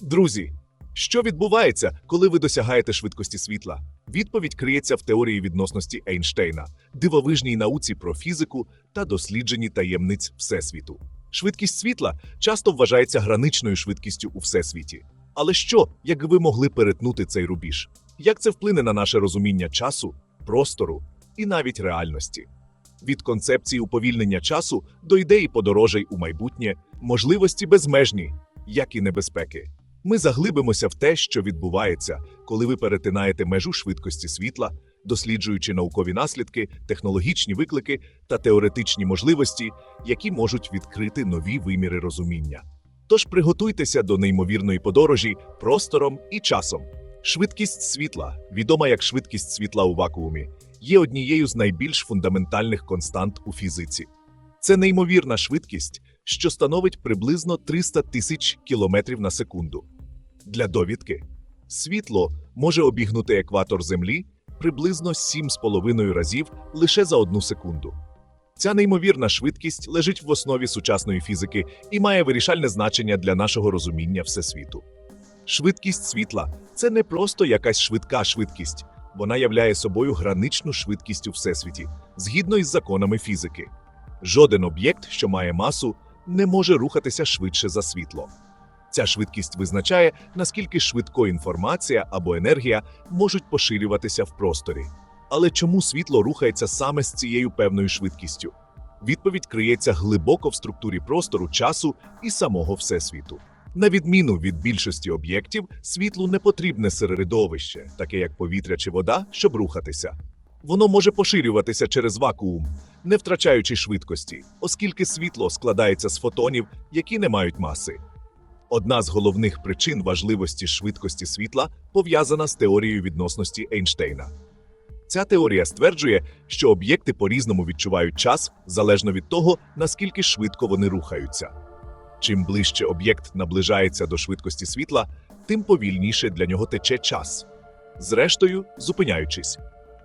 Друзі, що відбувається, коли ви досягаєте швидкості світла? Відповідь криється в теорії відносності Ейнштейна, дивовижній науці про фізику та дослідженні таємниць Всесвіту. Швидкість світла часто вважається граничною швидкістю у всесвіті. Але що, як ви могли перетнути цей рубіж? Як це вплине на наше розуміння часу, простору і навіть реальності? Від концепції уповільнення часу до ідеї подорожей у майбутнє, можливості безмежні, як і небезпеки. Ми заглибимося в те, що відбувається, коли ви перетинаєте межу швидкості світла, досліджуючи наукові наслідки, технологічні виклики та теоретичні можливості, які можуть відкрити нові виміри розуміння. Тож приготуйтеся до неймовірної подорожі простором і часом. Швидкість світла, відома як швидкість світла у вакуумі, є однією з найбільш фундаментальних констант у фізиці. Це неймовірна швидкість, що становить приблизно 300 тисяч кілометрів на секунду. Для довідки, світло може обігнути екватор Землі приблизно 7,5 разів лише за одну секунду. Ця неймовірна швидкість лежить в основі сучасної фізики і має вирішальне значення для нашого розуміння всесвіту. Швидкість світла це не просто якась швидка швидкість, вона являє собою граничну швидкість у всесвіті, згідно із законами фізики. Жоден об'єкт, що має масу, не може рухатися швидше за світло. Ця швидкість визначає, наскільки швидко інформація або енергія можуть поширюватися в просторі. Але чому світло рухається саме з цією певною швидкістю? Відповідь криється глибоко в структурі простору, часу і самого всесвіту. На відміну від більшості об'єктів, світлу не потрібне середовище, таке як повітря чи вода, щоб рухатися. Воно може поширюватися через вакуум, не втрачаючи швидкості, оскільки світло складається з фотонів, які не мають маси. Одна з головних причин важливості швидкості світла пов'язана з теорією відносності Ейнштейна. Ця теорія стверджує, що об'єкти по-різному відчувають час залежно від того, наскільки швидко вони рухаються. Чим ближче об'єкт наближається до швидкості світла, тим повільніше для нього тече час. Зрештою, зупиняючись.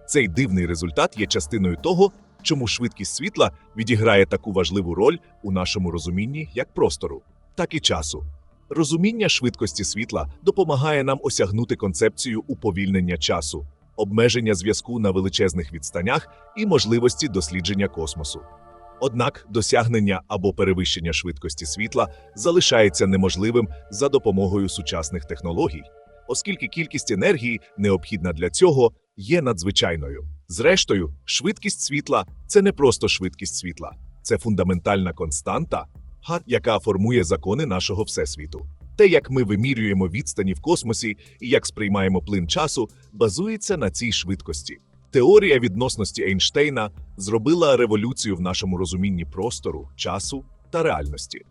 Цей дивний результат є частиною того, чому швидкість світла відіграє таку важливу роль у нашому розумінні як простору, так і часу. Розуміння швидкості світла допомагає нам осягнути концепцію уповільнення часу, обмеження зв'язку на величезних відстанях і можливості дослідження космосу. Однак досягнення або перевищення швидкості світла залишається неможливим за допомогою сучасних технологій, оскільки кількість енергії, необхідна для цього, є надзвичайною. Зрештою, швидкість світла це не просто швидкість світла, це фундаментальна константа, яка формує закони нашого всесвіту. Те, як ми вимірюємо відстані в космосі і як сприймаємо плин часу, базується на цій швидкості. Теорія відносності Ейнштейна зробила революцію в нашому розумінні простору, часу та реальності.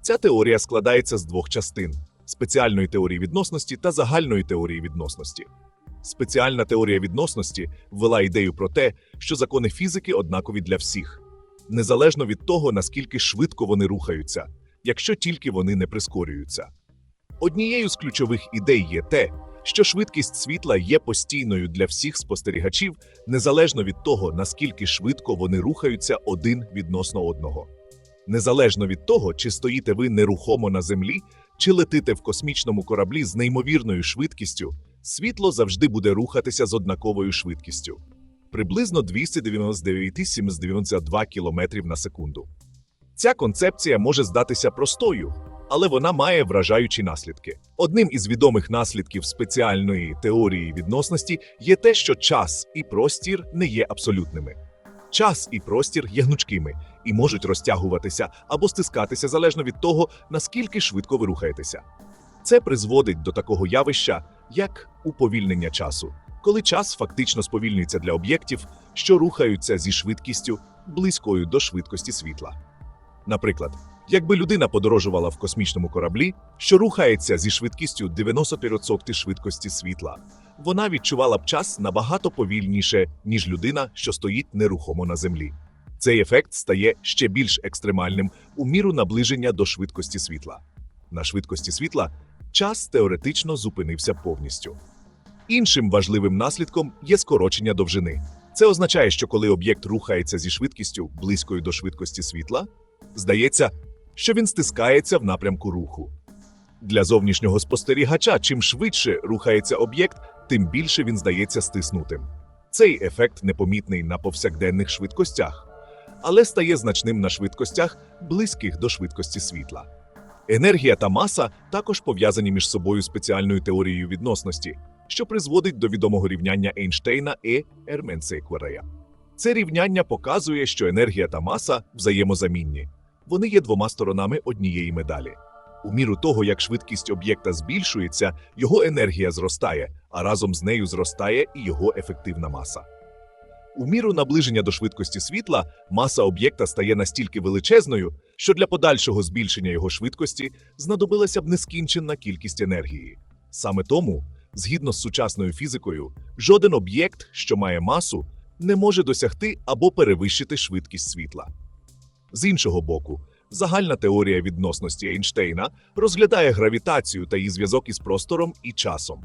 Ця теорія складається з двох частин: спеціальної теорії відносності та загальної теорії відносності. Спеціальна теорія відносності ввела ідею про те, що закони фізики однакові для всіх, незалежно від того, наскільки швидко вони рухаються, якщо тільки вони не прискорюються. Однією з ключових ідей є те, що швидкість світла є постійною для всіх спостерігачів, незалежно від того, наскільки швидко вони рухаються один відносно одного. Незалежно від того, чи стоїте ви нерухомо на землі, чи летите в космічному кораблі з неймовірною швидкістю, світло завжди буде рухатися з однаковою швидкістю приблизно 299,792 км на секунду. Ця концепція може здатися простою, але вона має вражаючі наслідки. Одним із відомих наслідків спеціальної теорії відносності є те, що час і простір не є абсолютними. Час і простір є гнучкими і можуть розтягуватися або стискатися залежно від того, наскільки швидко ви рухаєтеся. Це призводить до такого явища, як уповільнення часу, коли час фактично сповільнюється для об'єктів, що рухаються зі швидкістю близькою до швидкості світла. Наприклад, якби людина подорожувала в космічному кораблі, що рухається зі швидкістю 95% швидкості світла, вона відчувала б час набагато повільніше, ніж людина, що стоїть нерухомо на землі. Цей ефект стає ще більш екстремальним у міру наближення до швидкості світла. На швидкості світла час теоретично зупинився повністю. Іншим важливим наслідком є скорочення довжини. Це означає, що коли об'єкт рухається зі швидкістю близькою до швидкості світла, здається, що він стискається в напрямку руху. Для зовнішнього спостерігача, чим швидше рухається об'єкт, тим більше він здається стиснутим. Цей ефект непомітний на повсякденних швидкостях, але стає значним на швидкостях, близьких до швидкості світла. Енергія та маса також пов'язані між собою спеціальною теорією відносності, що призводить до відомого рівняння Ейнштейна і Ерменсейкверея. Це рівняння показує, що енергія та маса взаємозамінні. Вони є двома сторонами однієї медалі. У міру того, як швидкість об'єкта збільшується, його енергія зростає, а разом з нею зростає і його ефективна маса. У міру наближення до швидкості світла маса об'єкта стає настільки величезною, що для подальшого збільшення його швидкості знадобилася б нескінченна кількість енергії. Саме тому, згідно з сучасною фізикою, жоден об'єкт, що має масу, не може досягти або перевищити швидкість світла. З іншого боку, загальна теорія відносності Ейнштейна розглядає гравітацію та її зв'язок із простором і часом.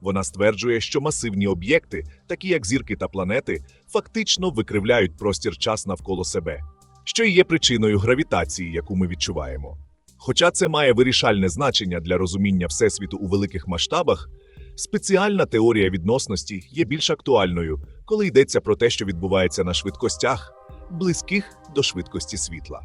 Вона стверджує, що масивні об'єкти, такі як зірки та планети, фактично викривляють простір-час навколо себе, що і є причиною гравітації, яку ми відчуваємо. Хоча це має вирішальне значення для розуміння Всесвіту у великих масштабах, спеціальна теорія відносності є більш актуальною, коли йдеться про те, що відбувається на швидкостях, близьких до швидкості світла.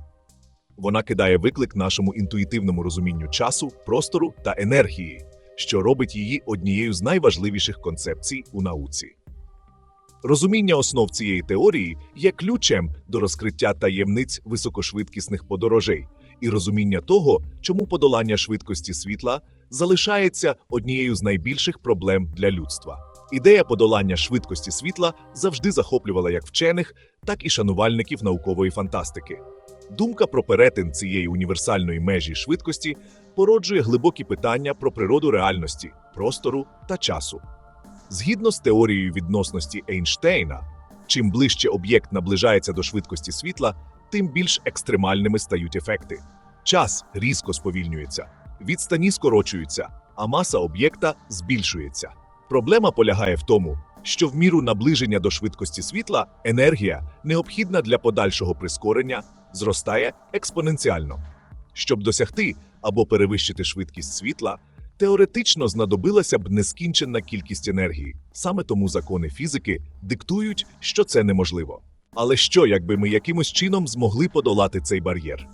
Вона кидає виклик нашому інтуїтивному розумінню часу, простору та енергії, що робить її однією з найважливіших концепцій у науці. Розуміння основ цієї теорії є ключем до розкриття таємниць високошвидкісних подорожей і розуміння того, чому подолання швидкості світла залишається однією з найбільших проблем для людства. Ідея подолання швидкості світла завжди захоплювала як вчених, так і шанувальників наукової фантастики. Думка про перетин цієї універсальної межі швидкості породжує глибокі питання про природу реальності, простору та часу. Згідно з теорією відносності Ейнштейна, чим ближче об'єкт наближається до швидкості світла, тим більш екстремальними стають ефекти. Час різко сповільнюється, відстані скорочуються, а маса об'єкта збільшується. Проблема полягає в тому, що в міру наближення до швидкості світла енергія, необхідна для подальшого прискорення, зростає експоненціально. Щоб досягти або перевищити швидкість світла, теоретично знадобилася б нескінченна кількість енергії. Саме тому закони фізики диктують, що це неможливо. Але що, якби ми якимось чином змогли подолати цей бар'єр?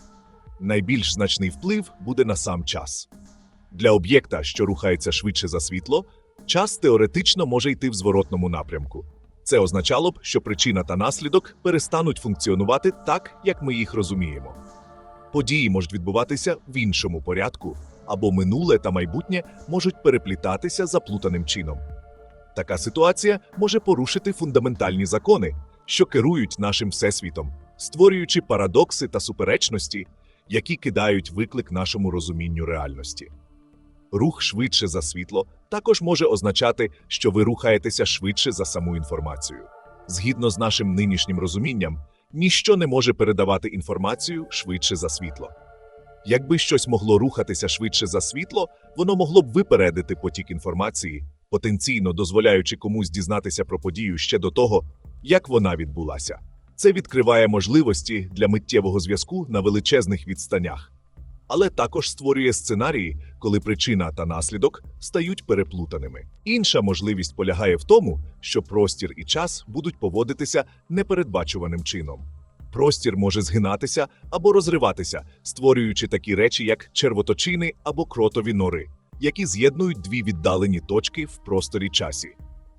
Найбільш значний вплив буде на сам час. Для об'єкта, що рухається швидше за світло, час теоретично може йти в зворотному напрямку. Це означало б, що причина та наслідок перестануть функціонувати так, як ми їх розуміємо. Події можуть відбуватися в іншому порядку, або минуле та майбутнє можуть переплітатися заплутаним чином. Така ситуація може порушити фундаментальні закони, що керують нашим всесвітом, створюючи парадокси та суперечності, які кидають виклик нашому розумінню реальності. Рух швидше за світло також може означати, що ви рухаєтеся швидше за саму інформацію. Згідно з нашим нинішнім розумінням, ніщо не може передавати інформацію швидше за світло. Якби щось могло рухатися швидше за світло, воно могло б випередити потік інформації, потенційно дозволяючи комусь дізнатися про подію ще до того, як вона відбулася. Це відкриває можливості для миттєвого зв'язку на величезних відстанях, але також створює сценарії, коли причина та наслідок стають переплутаними. Інша можливість полягає в тому, що простір і час будуть поводитися непередбачуваним чином. Простір може згинатися або розриватися, створюючи такі речі, як червоточини або кротові нори, які з'єднують дві віддалені точки в просторі часі.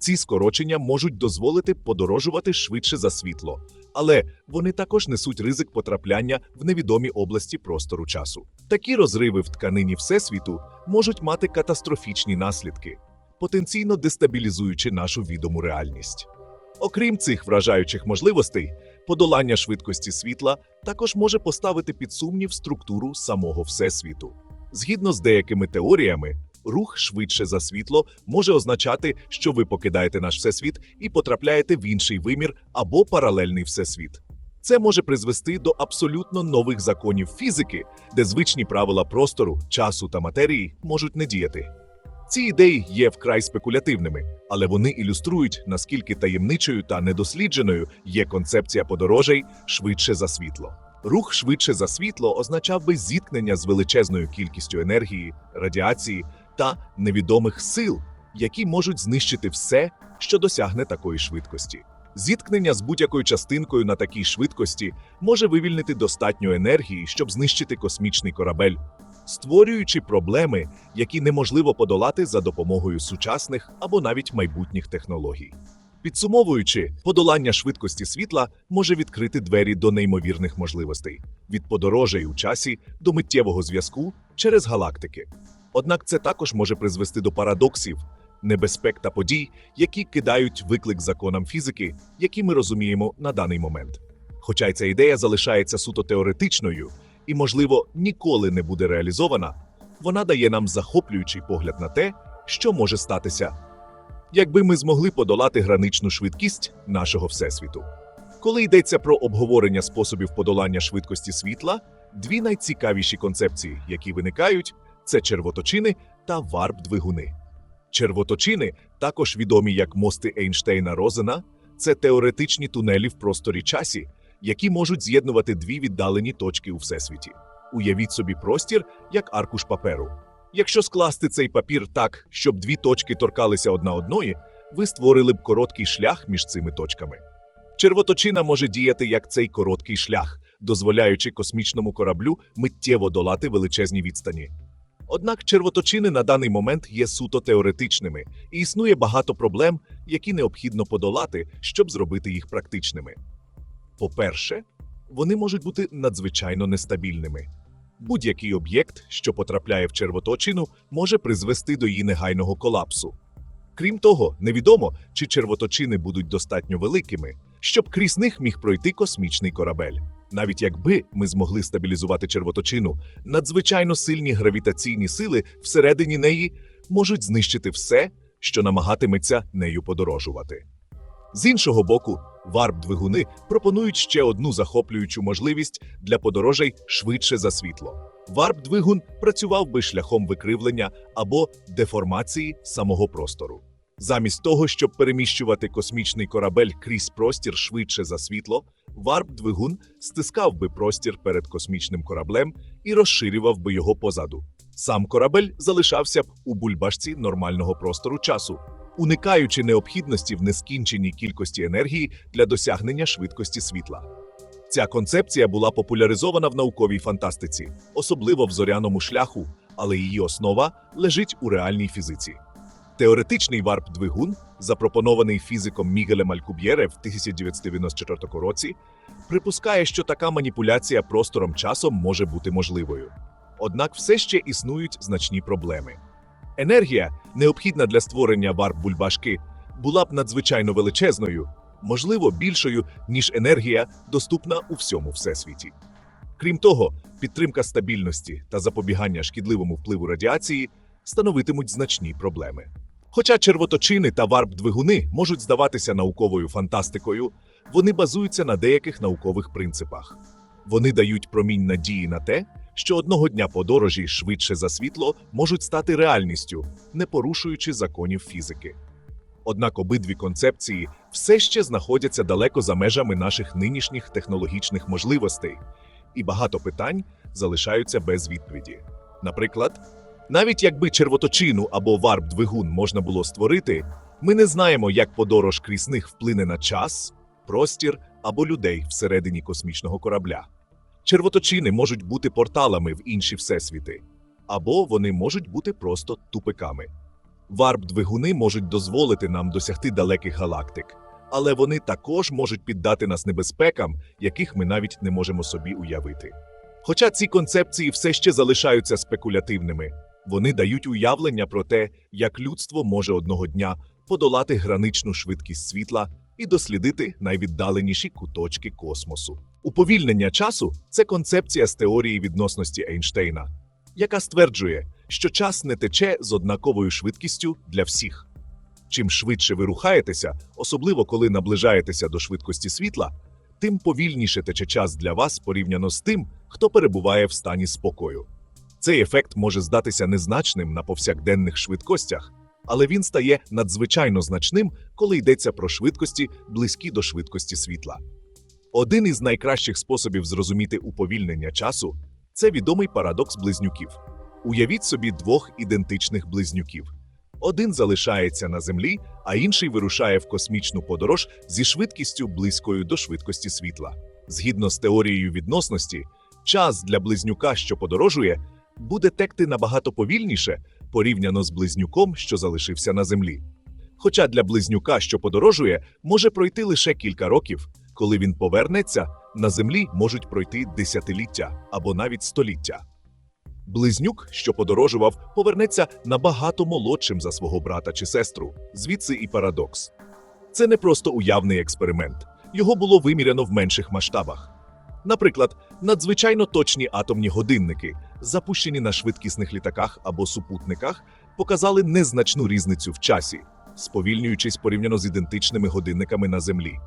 Ці скорочення можуть дозволити подорожувати швидше за світло, але вони також несуть ризик потрапляння в невідомі області простору часу. Такі розриви в тканині Всесвіту можуть мати катастрофічні наслідки, потенційно дестабілізуючи нашу відому реальність. Окрім цих вражаючих можливостей, подолання швидкості світла також може поставити під сумнів структуру самого Всесвіту. Згідно з деякими теоріями, рух швидше за світло може означати, що ви покидаєте наш всесвіт і потрапляєте в інший вимір або паралельний всесвіт. Це може призвести до абсолютно нових законів фізики, де звичні правила простору, часу та матерії можуть не діяти. Ці ідеї є вкрай спекулятивними, але вони ілюструють, наскільки таємничою та недослідженою є концепція подорожей швидше за світло. Рух швидше за світло означав би зіткнення з величезною кількістю енергії, радіації та невідомих сил, які можуть знищити все, що досягне такої швидкості. Зіткнення з будь-якою частинкою на такій швидкості може вивільнити достатньо енергії, щоб знищити космічний корабель, створюючи проблеми, які неможливо подолати за допомогою сучасних або навіть майбутніх технологій. Підсумовуючи, подолання швидкості світла може відкрити двері до неймовірних можливостей від подорожей у часі до миттєвого зв'язку через галактики. Однак це також може призвести до парадоксів, небезпек та подій, які кидають виклик законам фізики, які ми розуміємо на даний момент. Хоча ця ідея залишається суто теоретичною і, можливо, ніколи не буде реалізована, вона дає нам захоплюючий погляд на те, що може статися якби ми змогли подолати граничну швидкість нашого всесвіту. Коли йдеться про обговорення способів подолання швидкості світла, дві найцікавіші концепції, які виникають, це червоточини та варп-двигуни. Червоточини, також відомі як мости Ейнштейна Розена, це теоретичні тунелі в просторі часі, які можуть з'єднувати дві віддалені точки у всесвіті. Уявіть собі простір як аркуш паперу. Якщо скласти цей папір так, щоб дві точки торкалися одна одної, ви створили б короткий шлях між цими точками. Червоточина може діяти як цей короткий шлях, дозволяючи космічному кораблю миттєво долати величезні відстані. Однак червоточини на даний момент є суто теоретичними, і існує багато проблем, які необхідно подолати, щоб зробити їх практичними. По-перше, вони можуть бути надзвичайно нестабільними. Будь-який об'єкт, що потрапляє в червоточину, може призвести до її негайного колапсу. Крім того, невідомо, чи червоточини будуть достатньо великими, щоб крізь них міг пройти космічний корабель. Навіть якби ми змогли стабілізувати червоточину, надзвичайно сильні гравітаційні сили всередині неї можуть знищити все, що намагатиметься нею подорожувати. З іншого боку, варп-двигуни пропонують ще одну захоплюючу можливість для подорожей швидше за світло. Варп-двигун працював би шляхом викривлення або деформації самого простору. Замість того, щоб переміщувати космічний корабель крізь простір швидше за світло, варп-двигун стискав би простір перед космічним кораблем і розширював би його позаду. Сам корабель залишався б у бульбашці нормального простору часу, уникаючи необхідності в нескінченій кількості енергії для досягнення швидкості світла. Ця концепція була популяризована в науковій фантастиці, особливо в зоряному шляху, але її основа лежить у реальній фізиці. Теоретичний варп-двигун, запропонований фізиком Мігелем Алькуб'єре в 1994 році, припускає, що така маніпуляція простором часом може бути можливою. Однак все ще існують значні проблеми. Енергія, необхідна для створення варп-бульбашки, була б надзвичайно величезною, можливо, більшою, ніж енергія, доступна у всьому всесвіті. Крім того, підтримка стабільності та запобігання шкідливому впливу радіації становитимуть значні проблеми. Хоча червоточини та варп-двигуни можуть здаватися науковою фантастикою, вони базуються на деяких наукових принципах. Вони дають промінь надії на те, що одного дня подорожі швидше за світло можуть стати реальністю, не порушуючи законів фізики. Однак обидві концепції все ще знаходяться далеко за межами наших нинішніх технологічних можливостей, і багато питань залишаються без відповіді. Наприклад, навіть якби червоточину або варп-двигун можна було створити, ми не знаємо, як подорож крізь них вплине на час, простір або людей всередині космічного корабля. Червоточини можуть бути порталами в інші всесвіти, або вони можуть бути просто тупиками. Варп-двигуни можуть дозволити нам досягти далеких галактик, але вони також можуть піддати нас небезпекам, яких ми навіть не можемо собі уявити. Хоча ці концепції все ще залишаються спекулятивними, вони дають уявлення про те, як людство може одного дня подолати граничну швидкість світла і дослідити найвіддаленіші куточки космосу. Уповільнення часу це концепція з теорії відносності Ейнштейна, яка стверджує, що час не тече з однаковою швидкістю для всіх. Чим швидше ви рухаєтеся, особливо коли наближаєтеся до швидкості світла, тим повільніше тече час для вас порівняно з тим, хто перебуває в стані спокою. Цей ефект може здатися незначним на повсякденних швидкостях, але він стає надзвичайно значним, коли йдеться про швидкості, близькі до швидкості світла. Один із найкращих способів зрозуміти уповільнення часу це відомий парадокс близнюків. Уявіть собі двох ідентичних близнюків. Один залишається на землі, а інший вирушає в космічну подорож зі швидкістю близькою до швидкості світла. Згідно з теорією відносності, час для близнюка, що подорожує, буде текти набагато повільніше порівняно з близнюком, що залишився на землі. Хоча для близнюка, що подорожує, може пройти лише кілька років, коли він повернеться, на землі можуть пройти десятиліття або навіть століття. Близнюк, що подорожував, повернеться набагато молодшим за свого брата чи сестру. Звідси і парадокс. Це не просто уявний експеримент, його було виміряно в менших масштабах. Наприклад, надзвичайно точні атомні годинники, запущені на швидкісних літаках або супутниках, показали незначну різницю в часі, сповільнюючись порівняно з ідентичними годинниками на Землі.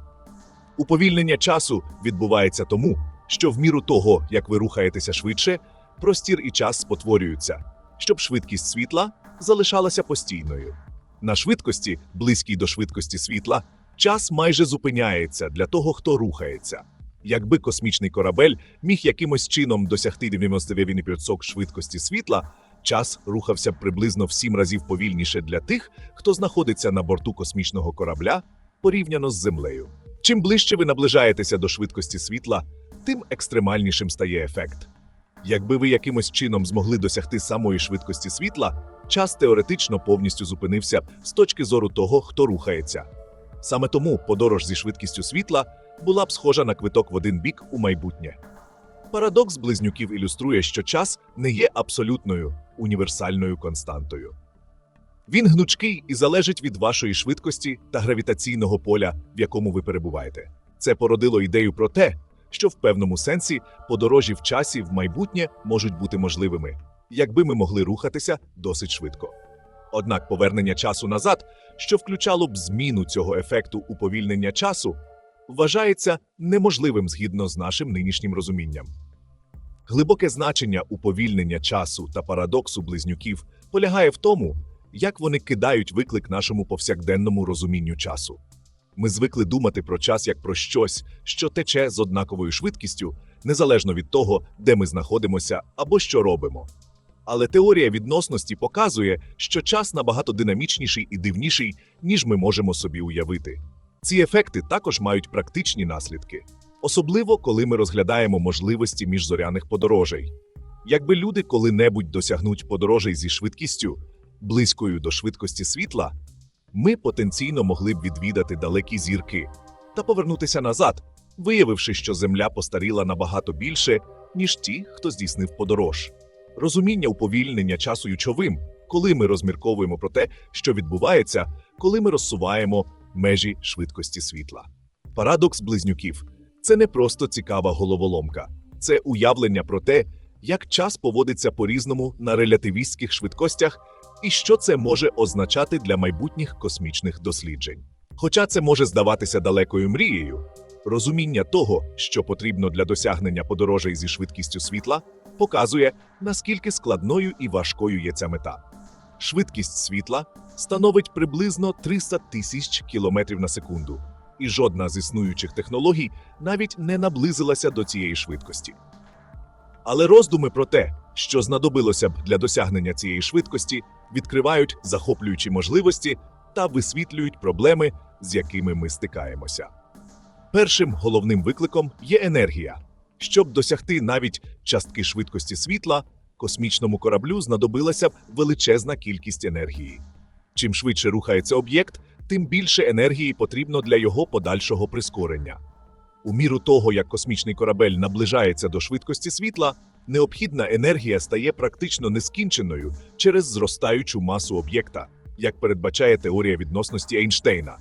Уповільнення часу відбувається тому, що в міру того, як ви рухаєтеся швидше, простір і час спотворюються, щоб швидкість світла залишалася постійною. На швидкості, близькій до швидкості світла, час майже зупиняється для того, хто рухається. Якби космічний корабель міг якимось чином досягти 99% швидкості світла, час рухався б приблизно в 7 разів повільніше для тих, хто знаходиться на борту космічного корабля порівняно з Землею. Чим ближче ви наближаєтеся до швидкості світла, тим екстремальнішим стає ефект. Якби ви якимось чином змогли досягти самої швидкості світла, час теоретично повністю зупинився з точки зору того, хто рухається. Саме тому подорож зі швидкістю світла була б схожа на квиток в один бік у майбутнє. Парадокс близнюків ілюструє, що час не є абсолютною універсальною константою. Він гнучкий і залежить від вашої швидкості та гравітаційного поля, в якому ви перебуваєте. Це породило ідею про те, що в певному сенсі подорожі в часі в майбутнє можуть бути можливими, якби ми могли рухатися досить швидко. Однак повернення часу назад, що включало б зміну цього ефекту уповільнення часу, вважається неможливим згідно з нашим нинішнім розумінням. Глибоке значення уповільнення часу та парадоксу близнюків полягає в тому, як вони кидають виклик нашому повсякденному розумінню часу. Ми звикли думати про час як про щось, що тече з однаковою швидкістю, незалежно від того, де ми знаходимося або що робимо. Але теорія відносності показує, що час набагато динамічніший і дивніший, ніж ми можемо собі уявити. Ці ефекти також мають практичні наслідки, особливо коли ми розглядаємо можливості міжзоряних подорожей. Якби люди коли-небудь досягнуть подорожей зі швидкістю, близькою до швидкості світла, ми потенційно могли б відвідати далекі зірки та повернутися назад, виявивши, що Земля постаріла набагато більше, ніж ті, хто здійснив подорож. Розуміння уповільнення часу ючовим, коли ми розмірковуємо про те, що відбувається, коли ми розсуваємо межі швидкості світла. Парадокс близнюків це не просто цікава головоломка, це уявлення про те, як час поводиться по-різному на релятивістських швидкостях і що це може означати для майбутніх космічних досліджень. Хоча це може здаватися далекою мрією, розуміння того, що потрібно для досягнення подорожей зі швидкістю світла, показує, наскільки складною і важкою є ця мета. Швидкість світла становить приблизно 300 тисяч кілометрів на секунду, і жодна з існуючих технологій навіть не наблизилася до цієї швидкості. Але роздуми про те, що знадобилося б для досягнення цієї швидкості, відкривають захоплюючі можливості та висвітлюють проблеми, з якими ми стикаємося. Першим головним викликом є енергія. Щоб досягти навіть частки швидкості світла, космічному кораблю знадобилася б величезна кількість енергії. Чим швидше рухається об'єкт, тим більше енергії потрібно для його подальшого прискорення. У міру того, як космічний корабель наближається до швидкості світла, необхідна енергія стає практично нескінченою через зростаючу масу об'єкта, як передбачає теорія відносності Ейнштейна.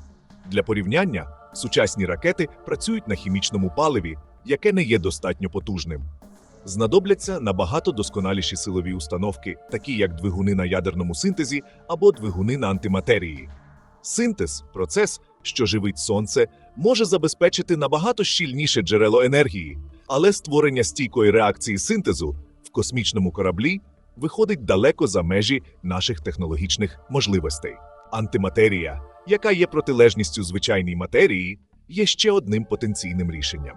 Для порівняння, сучасні ракети працюють на хімічному паливі, яке не є достатньо потужним. Знадобляться набагато досконаліші силові установки, такі як двигуни на ядерному синтезі або двигуни на антиматерії. Синтез процес, що живить сонце, може забезпечити набагато щільніше джерело енергії, але створення стійкої реакції синтезу в космічному кораблі виходить далеко за межі наших технологічних можливостей. Антиматерія, яка є протилежністю звичайній матерії, є ще одним потенційним рішенням.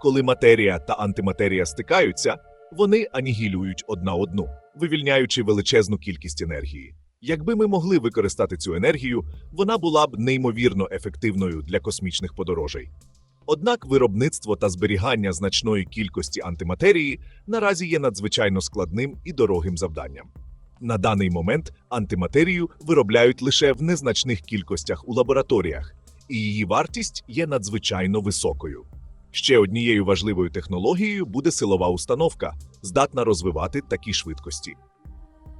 Коли матерія та антиматерія стикаються, вони анігілюють одна одну, вивільняючи величезну кількість енергії. Якби ми могли використати цю енергію, вона була б неймовірно ефективною для космічних подорожей. Однак виробництво та зберігання значної кількості антиматерії наразі є надзвичайно складним і дорогим завданням. На даний момент антиматерію виробляють лише в незначних кількостях у лабораторіях, і її вартість є надзвичайно високою. Ще однією важливою технологією буде силова установка, здатна розвивати такі швидкості.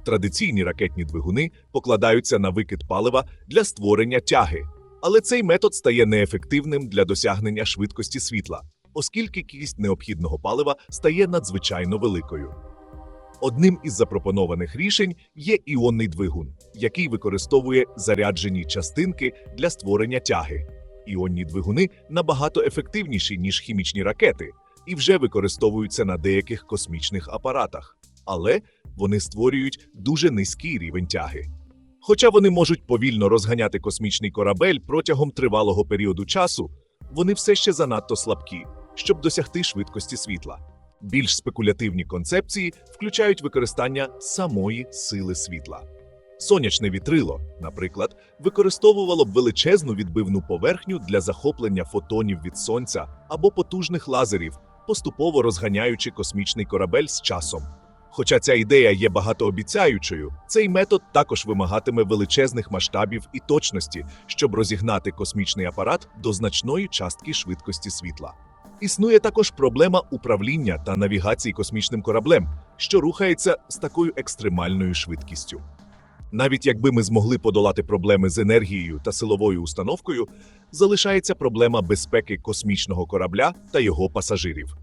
Традиційні ракетні двигуни покладаються на викид палива для створення тяги, але цей метод стає неефективним для досягнення швидкості світла, оскільки кількість необхідного палива стає надзвичайно великою. Одним із запропонованих рішень є іонний двигун, який використовує заряджені частинки для створення тяги. Іонні двигуни набагато ефективніші, ніж хімічні ракети, і вже використовуються на деяких космічних апаратах, але вони створюють дуже низький рівень тяги. Хоча вони можуть повільно розганяти космічний корабель протягом тривалого періоду часу, вони все ще занадто слабкі, щоб досягти швидкості світла. Більш спекулятивні концепції включають використання самої сили світла. Сонячне вітрило, наприклад, використовувало б величезну відбивну поверхню для захоплення фотонів від сонця або потужних лазерів, поступово розганяючи космічний корабель з часом. Хоча ця ідея є багатообіцяючою, цей метод також вимагатиме величезних масштабів і точності, щоб розігнати космічний апарат до значної частки швидкості світла. Існує також проблема управління та навігації космічним кораблем, що рухається з такою екстремальною швидкістю. Навіть якби ми змогли подолати проблеми з енергією та силовою установкою, залишається проблема безпеки космічного корабля та його пасажирів.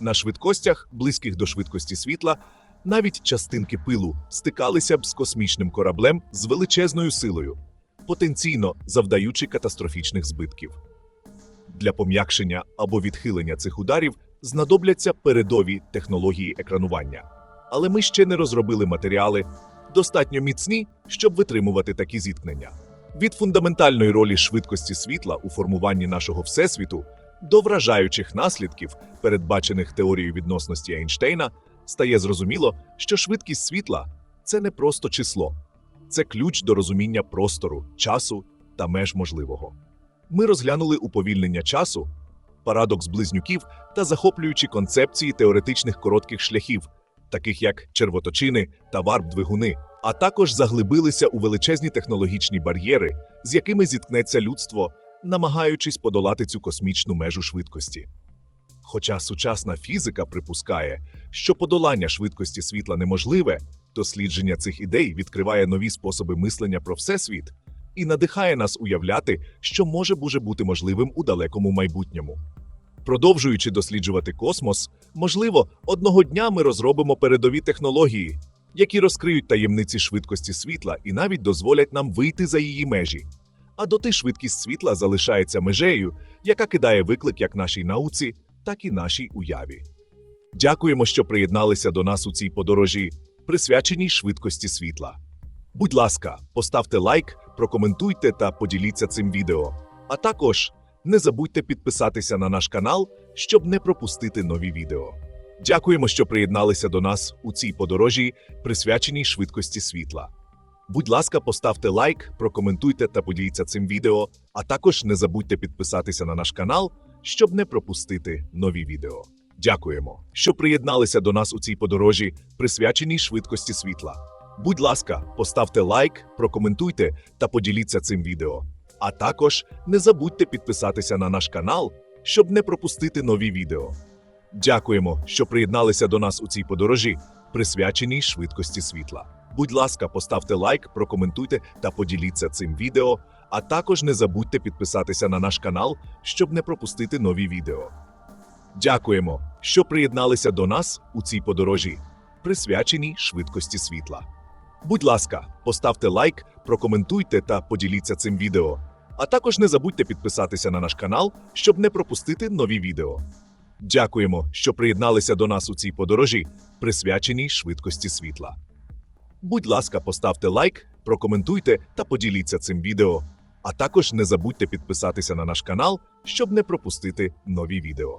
На швидкостях, близьких до швидкості світла, навіть частинки пилу стикалися б з космічним кораблем з величезною силою, потенційно завдаючи катастрофічних збитків. Для пом'якшення або відхилення цих ударів знадобляться передові технології екранування. Але ми ще не розробили матеріали достатньо міцні, щоб витримувати такі зіткнення. Від фундаментальної ролі швидкості світла у формуванні нашого всесвіту до вражаючих наслідків, передбачених теорією відносності Ейнштейна, стає зрозуміло, що швидкість світла це не просто число, це ключ до розуміння простору, часу та меж можливого. Ми розглянули уповільнення часу, парадокс близнюків та захоплюючі концепції теоретичних коротких шляхів, таких як червоточини та варп-двигуни, а також заглибилися у величезні технологічні бар'єри, з якими зіткнеться людство, намагаючись подолати цю космічну межу швидкості. Хоча сучасна фізика припускає, що подолання швидкості світла неможливе, дослідження цих ідей відкриває нові способи мислення про всесвіт і надихає нас уявляти, що може бути можливим у далекому майбутньому. Продовжуючи досліджувати космос, можливо, одного дня ми розробимо передові технології, які розкриють таємниці швидкості світла і навіть дозволять нам вийти за її межі. А доти швидкість світла залишається межею, яка кидає виклик як нашій науці, так і нашій уяві. Дякуємо, що приєдналися до нас у цій подорожі, присвяченій швидкості світла. Будь ласка, поставте лайк, прокоментуйте та поділіться цим відео. А також не забудьте підписатися на наш канал, щоб не пропустити нові відео. Дякуємо, що приєдналися до нас у цій подорожі, присвяченій швидкості світла. Будь ласка, поставте лайк, прокоментуйте та поділіться цим відео, а також не забудьте підписатися на наш канал, щоб не пропустити нові відео. Дякуємо, що приєдналися до нас у цій подорожі, присвяченій швидкості світла. Будь ласка, поставте лайк, прокоментуйте та поділіться цим відео. А також не забудьте підписатися на наш канал, щоб не пропустити нові відео. Дякуємо, що приєдналися до нас у цій подорожі, присвяченій швидкості світла. Будь ласка, поставте лайк, прокоментуйте та поділіться цим відео. А також не забудьте підписатися на наш канал, щоб не пропустити нові відео. Дякуємо, що приєдналися до нас у цій подорожі, присвяченій швидкості світла. Будь ласка, поставте лайк, прокоментуйте та поділіться цим відео. А також не забудьте підписатися на наш канал, щоб не пропустити нові відео. Дякуємо, що приєдналися до нас у цій подорожі, присвяченій швидкості світла. Будь ласка, поставте лайк, прокоментуйте та поділіться цим відео. А також не забудьте підписатися на наш канал, щоб не пропустити нові відео.